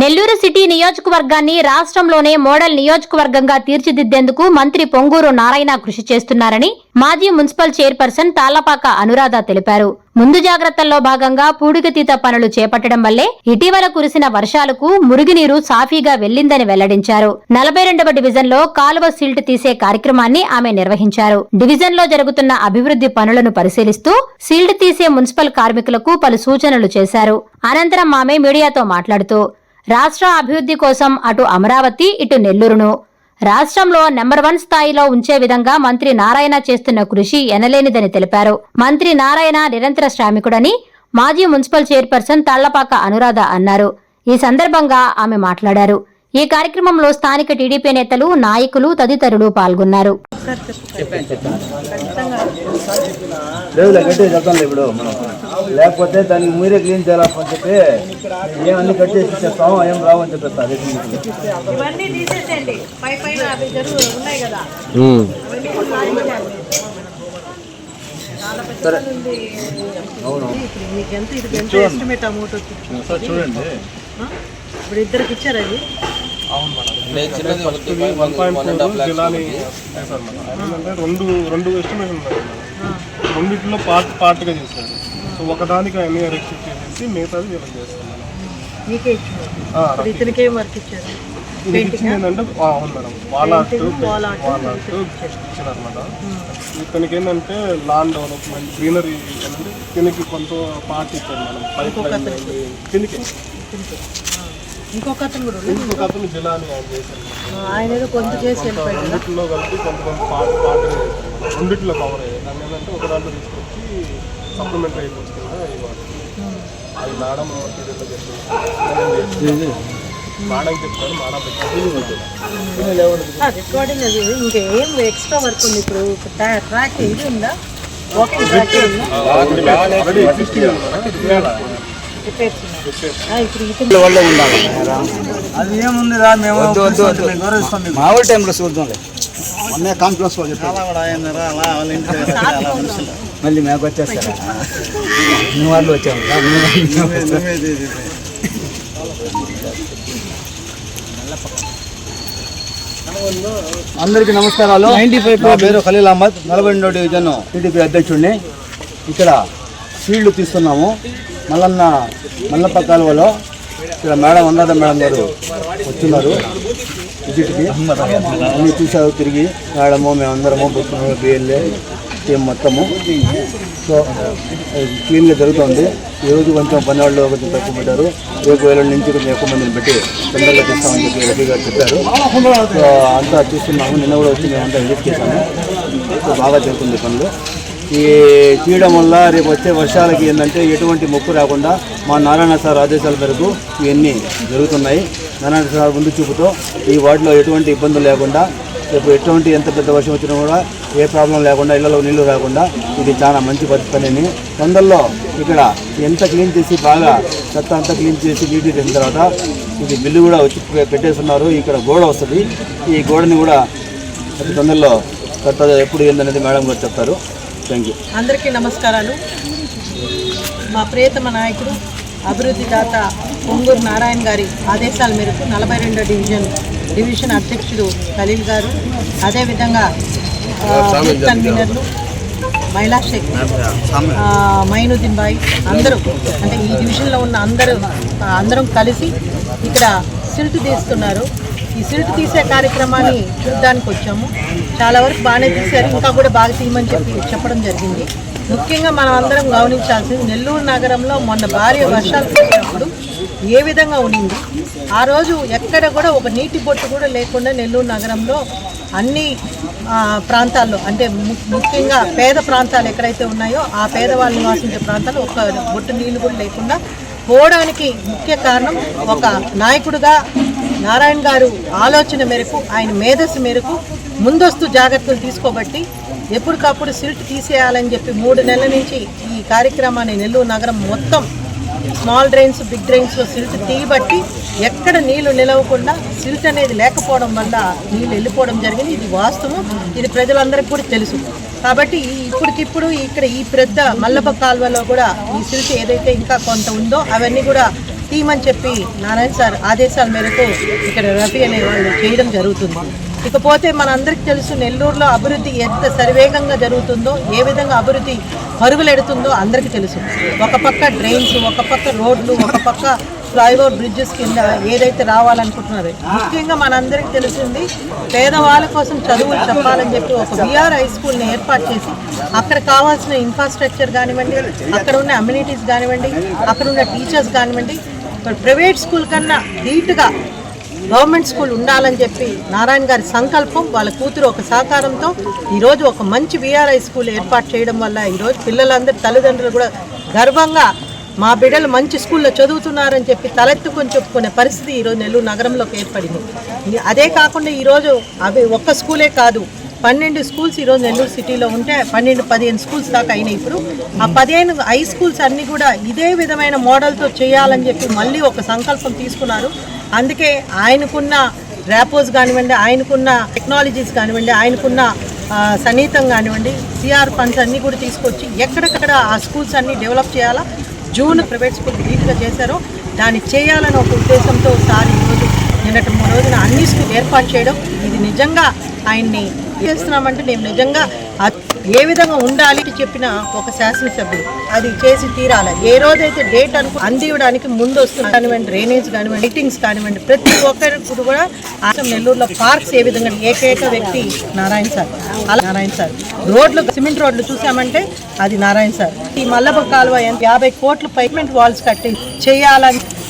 Nellore city నియోజకవర్గాన్ని రాష్ట్రంలోనే model నియోజకవర్గంగా తీర్చిదిద్దేందుకు మంత్రి పొంగూరు నారాయణ కృషి చేస్తున్నారని మాజీ మున్సిపల్ చైర్పర్సన్ తాళ్ళపాక అనురాధ తెలిపారు. ముందు జాగ్రత్తల్లో భాగంగా పూడికతీత పనులు చేపట్టడం వల్లే ఇటీవల కురిసిన వర్షాలకు మురుగునీరు సాఫీగా వెళ్ళిందని వెల్లడించారు. నలభై రెండవ డివిజన్లో కాలువ సిల్ట్ తీసే కార్యక్రమాన్ని ఆమె నిర్వహించారు. డివిజన్లో జరుగుతున్న అభివృద్ధి పనులను పరిశీలిస్తూ సీల్డ్ తీసే మున్సిపల్ కార్మికులకు పలు సూచనలు చేశారు. అనంతరం ఆమె మీడియాతో మాట్లాడుతూ రాష్ట్ర అభివృద్ధి కోసం అటు అమరావతి ఇటు నెల్లూరును. రాష్ట్రంలో నెంబర్ వన్ స్థాయిలో ఉంచే విధంగా మంత్రి నారాయణ చేస్తున్న కృషి ఎనలేనిదని తెలిపారు. మంత్రి నారాయణ నిరంతర శ్రామికుడని మాజీ మున్సిపల్ చైర్పర్సన్ తళ్ళపాక అనురాధ అన్నారు. ఈ సందర్భంగా ఆమె మాట్లాడారు. ఈ కార్యక్రమంలో స్థానిక టీడీపీ నేతలు నాయకులు తదితరులు పాల్గొన్నారు. లేకపోతే దాన్ని మీరే క్లీన్ చేయాలని చెప్పి ఏం అన్ని కట్ చేసి ఇచ్చేస్తాం ఏం రావు అని చెప్పేస్తా అదే ఇవన్నీ తీసేసేయండి. పై పైన అవి జరుగు ఉన్నాయి కదా. అవన్నీ సాధించాలి. చాలా పెద్ద పని ఉంది. ఇప్పుడు మీకు ఎంత ఇది ఎంత ఎస్టిమేట్ అమౌంట్ వచ్చింది? చూడండి? ఇప్పుడు ఇద్దరికి ఇచ్చారు అది వన్ పాయింట్ ఫోర్ జిలాని వేశారు మేడం ఎందుకంటే రెండు రెండు ఎస్టిమేషన్ ఉన్నాయి రెండిట్లో పార్ట్ పార్ట్గా చేశారు. సో ఒకదానికి అన్ని రెక్టిఫ్ చేసేసి మిగతాది వీళ్ళకి చేస్తాం ఇచ్చారు. ఇతనికి వర్క్ ఏంటంటే ఆ, అవును madam. Wall art wall art ఇచ్చినారు మేడం. ఇతనికి ఏంటంటే లాన్ డెవలప్మెంట్ గ్రీనరీ అనేది దీనికి కొంత పార్ట్ ఇచ్చారు మేడం. పైప్ లైన్ కిందికి ఇంకొక అతను కూడా ఉన్నాడు. ఇంకొక అతను జిలాని ఆయన ఆ, ఏదో కొంత చేసి వెళ్ళిపోయాడు కదా. రెండిట్లో కలిపి కొంత కొంత పార్ట్ పార్ట్గా చేశారు రెండిట్లో కవర్ అయ్యాయి దాన్ని ఏంటంటే ఒక దాంట్లో తీసుకొచ్చి సప్లిమెంటరీ అయిపోతుంది కదా ఇవాళ అది మేడం పీరియడ్లో చెప్పింది మేడం చెప్తాను మేడం ఆ, రికార్డింగ్ అది ఇంకేం ఎక్స్ట్రా వర్క్ ఉంది ఇప్పుడు ట్రాక్ ఇది ఉందా వాకింగ్ ట్రాక్ ఉందా ఆల్రెడీ ఎగ్జిస్టింగ్ రిపేర్స్ ఉన్నాయి. అది ఏముంది రా మేము మా ఊరి టైంలో చూద్దాంలే. మొన్నే కాన్ఫరెన్స్లో మళ్ళీ మాకు వచ్చేస్తారా? నువ్వు వాళ్ళు వచ్చావు అందరికీ నమస్కారాలు. నా పేరు ఖలీల్ అహ్మద్ నలభై రెండో డివిజన్ టీడీపీ అధ్యక్షుడిని. ఇక్కడ ఫీల్డ్ తీస్తున్నాము. మల్లన్న మల్లప్ప కాలువలో ఇక్కడ మేడం అనురాధ మేడం గారు వస్తున్నారు. విజిట్కి. అన్ని చూసారు తిరిగి మేడము మేమందరము బుక్కులు బిఎల్ఏ టీం మొత్తము. సో క్లీన్గా జరుగుతుంది. ఈరోజు కొంచెం పని వాళ్ళు కొంచెం తక్కువ పెట్టారు రేపు వేల నుంచి కొంచెం ఎక్కువ మందిని పెట్టి తొందరగా తీస్తామని చెప్పి రెడ్డి గారు చెప్పారు. సో అంతా చూస్తున్నాము. నిన్న కూడా వచ్చి మేమంతా విజిట్ చేశాము సో బాగా జరుగుతుంది పనులు. ఈ తీయడం వల్ల రేపు వచ్చే వర్షాలకి ఏంటంటే ఎటువంటి మొక్కు రాకుండా మా నారాయణ సార్ ఆదేశాల మేరకు ఇవన్నీ జరుగుతున్నాయి. నారాయణ సార్ ముందు చూపుతో ఈ వార్డులో ఎటువంటి ఇబ్బందులు లేకుండా రేపు ఎటువంటి ఎంత పెద్ద వర్షం వచ్చినా కూడా ఏ ప్రాబ్లం లేకుండా ఇళ్ళలో నీళ్ళు రాకుండా ఇది చాలా మంచి పద్ధతి పనిని తొందరలో ఇక్కడ ఎంత క్లీన్ చేసి బాగా చెత్త అంతా క్లీన్ చేసి నీటి చేసిన తర్వాత ఇది బిల్లు కూడా వచ్చి పెట్టేస్తున్నారు. ఇక్కడ గోడ వస్తుంది. ఈ గోడని కూడా అతి తొందరలో కట్ట ఎప్పుడు ఏందనేది మేడం గారు చెప్తారు. అందరికీ నమస్కారాలు. మా ప్రియతమ నాయకుడు అభివృద్ధి దాత పొంగూరు నారాయణ గారి ఆదేశాల మేరకు నలభై రెండో డివిజన్ డివిజన్ అధ్యక్షుడు ఖలీల్ గారు అదేవిధంగా కన్వీనర్లు మహిళా ఆ, మైనుద్దీన్ బాయ్ అందరూ అంటే ఈ డివిజన్లో ఉన్న అందరూ అందరం కలిసి ఇక్కడ సిల్ట్ తీస్తున్నారు. సిల్ట్ తీసే కార్యక్రమాన్ని చూడడానికి వచ్చాము. చాలా వరకు బాగానే తీశారు ఇంకా కూడా బాగా తీయమని చెప్పి చెప్పడం జరిగింది. ముఖ్యంగా మనం అందరం గమనించాల్సింది నెల్లూరు నగరంలో మొన్న భారీ వర్షాలు కురిసినప్పుడు ఏ విధంగా ఉండింది ఆ రోజు ఎక్కడ కూడా ఒక నీటి బొట్టు కూడా లేకుండా నెల్లూరు నగరంలో అన్ని ప్రాంతాల్లో అంటే ము- ముఖ్యంగా పేద ప్రాంతాలు ఎక్కడైతే ఉన్నాయో ఆ పేదవాళ్ళు నివాసించే ప్రాంతాలు ఒక బొట్టు నీళ్ళు కూడా లేకుండా పోవడానికి ముఖ్య కారణం ఒక నాయకుడిగా నారాయణ గారు ఆలోచన మేరకు ఆయన మేధస్సు మేరకు ముందస్తు జాగ్రత్తలు తీసుకోబట్టి ఎప్పటికప్పుడు సిల్ట్ తీసేయాలని చెప్పి మూడు నెలల నుంచి ఈ కార్యక్రమాన్ని నెల్లూరు నగరం మొత్తం స్మాల్ డ్రైన్స్ బిగ్ డ్రైన్స్లో సిల్ట్ తీయబట్టి ఎక్కడ నీళ్ళు నిలవకుండా సిల్ట్ అనేది లేకపోవడం వల్ల నీళ్ళు వెళ్ళిపోవడం జరిగింది. ఇది వాస్తవం. ఇది ప్రజలందరికీ కూడా తెలుసు. కాబట్టి ఈ ఇప్పటికిప్పుడు ఇక్కడ ఈ పెద్ద మల్లప కాల్వలో కూడా ఈ సిల్ట్ ఏదైతే ఇంకా కొంత ఉందో అవన్నీ కూడా తీయమని చెప్పి నారాయణ సార్ ఆదేశాల మేరకు ఇక్కడ రఫీ అనే వాళ్ళు చేయడం జరుగుతుంది. ఇకపోతే మనందరికీ తెలుసు నెల్లూరులో అభివృద్ధి ఎంత సరివేగంగా జరుగుతుందో ఏ విధంగా అభివృద్ధి పరుగులెడుతుందో అందరికీ తెలుసు. ఒక పక్క డ్రైన్స్ ఒక పక్క రోడ్లు ఒక పక్క ఫ్లైఓవర్ బ్రిడ్జెస్ కింద ఏదైతే రావాలనుకుంటున్నారో. ముఖ్యంగా మనందరికీ తెలిసింది పేదవాళ్ళ కోసం చదువులు చెప్పాలని చెప్పి ఒక విఆర్ హై స్కూల్ని ఏర్పాటు చేసి అక్కడ కావాల్సిన ఇన్ఫ్రాస్ట్రక్చర్ కానివ్వండి అక్కడ ఉన్న అమ్యూనిటీస్ కానివ్వండి అక్కడ ఉన్న టీచర్స్ కానివ్వండి ప్రైవేట్ స్కూల్ కన్నా ధీటుగా గవర్నమెంట్ స్కూల్ ఉండాలని చెప్పి నారాయణ గారి సంకల్పం వాళ్ళ కూతురు ఒక సహకారంతో ఈరోజు ఒక మంచి విఆర్ఐ స్కూల్ ఏర్పాటు చేయడం వల్ల ఈరోజు పిల్లలందరి తల్లిదండ్రులు కూడా గర్వంగా మా బిడ్డలు మంచి స్కూల్లో చదువుతున్నారని చెప్పి తలెత్తుకొని చెప్పుకునే పరిస్థితి ఈరోజు నెల్లూరు నగరంలోకి ఏర్పడింది. అదే కాకుండా ఈరోజు అవి ఒక్క స్కూలే కాదు పన్నెండు స్కూల్స్ ఈరోజు నెల్లూరు సిటీలో ఉంటే పన్నెండు పదిహేను స్కూల్స్ దాకా అయినాయి ఇప్పుడు. ఆ పదిహేను హై స్కూల్స్ అన్నీ కూడా ఇదే విధమైన మోడల్తో చేయాలని చెప్పి మళ్ళీ ఒక సంకల్పం తీసుకున్నారు. అందుకే ఆయనకున్న ర్యాపోస్ కానివ్వండి ఆయనకున్న టెక్నాలజీస్ కానివ్వండి ఆయనకున్న సన్నిహితం కానివ్వండి సిఆర్ ఫండ్స్ అన్నీ కూడా తీసుకొచ్చి ఎక్కడెక్కడ ఆ స్కూల్స్ అన్నీ డెవలప్ చేయాలా జూన్ ప్రైవేట్ స్కూల్ నీట్గా చేశారో. దాన్ని చేయాలని ఒక ఉద్దేశంతో సార్ ఈరోజు నిన్నటి మూడు రోజున అన్ని స్కూల్ ఏర్పాటు చేయడం ఇది నిజంగా ఆయన్ని చేస్తున్నామంటే మేము నిజంగా ఏ విధంగా ఉండాలి అని చెప్పిన ఒక శాసనసభ్యుడు. అది చేసి తీరాలి. ఏ రోజైతే డేట్ అనుకు అందివ్వడానికి ముందు వస్తుంది కానివ్వండి డ్రైనేజ్ కానివ్వండి లైటింగ్స్ కానివ్వండి ప్రతి ఒక్కరికి కూడా ఆసం నెల్లూరులో పార్క్స్ ఏ విధంగా ఏకైక వ్యక్తి నారాయణ సార్. అలా నారాయణ సార్. రోడ్లు సిమెంట్ రోడ్లు చూసామంటే అది నారాయణ సార్. ఈ మల్లబ కాలువ ఎంత? యాభై కోట్లు పైమెంట్ వాల్స్ కట్టి చేయాలని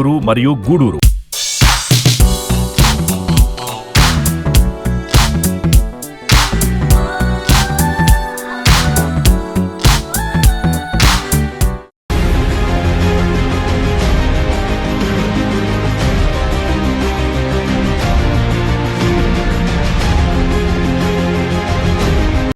నెల్లూరు మరియు గూడూరు.